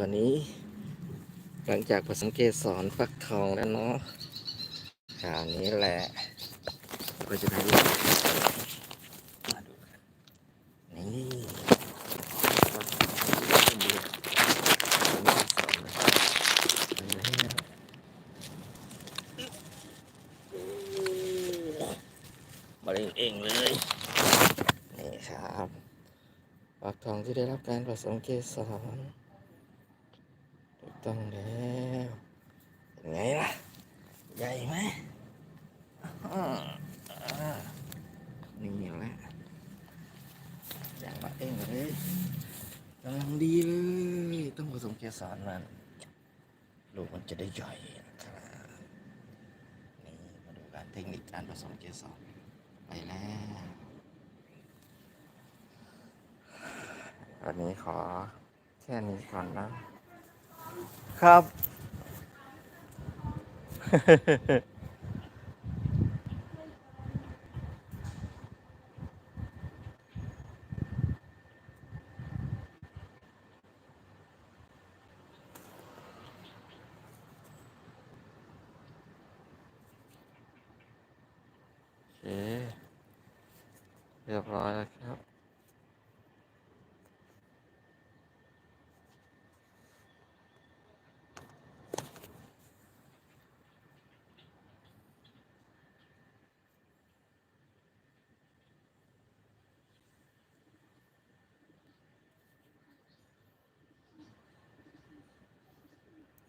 วันนี้ หลังจากผสมเกสรฟักทองแล้วเนาะคราวนี้แหละก็จะได้ลูมาดูกันนี่ฟักทองเดียวผสมเกสรเลยไปแล้วมาเองเลย นี่ครับฟักทองที่ได้รับการผสมเกสร ต้องแล้วเป็นไงล่ะ ใหญ่ไหมนี่แหละอย่างมาเองเลยกำลังดีเลย ต้องผสมเกสรมันลูกมันจะได้ใหญ่นะครับนี่มาดูการเทคนิคการผสมเกสรไปแล้ววันนี้ขอแค่นี้ก่อนนะ ครับ โอเค เรียบร้อยแล้วครับ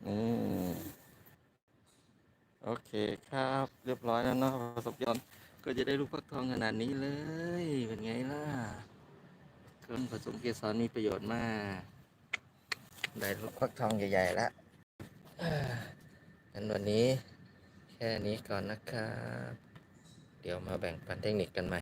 นี่ โอเคครับ เรียบร้อยแล้วเนาะประสบยนก็จะได้ลูกฟักทองขนาดนี้เลย เป็นไงล่ะเครื่องผสมเกสรมีประโยชน์มาก ได้ลูกฟักทองใหญ่ๆแล้วงั้นวันนี้แค่นี้ก่อนนะครับ เดี๋ยวมาแบ่งปันเทคนิคกันใหม่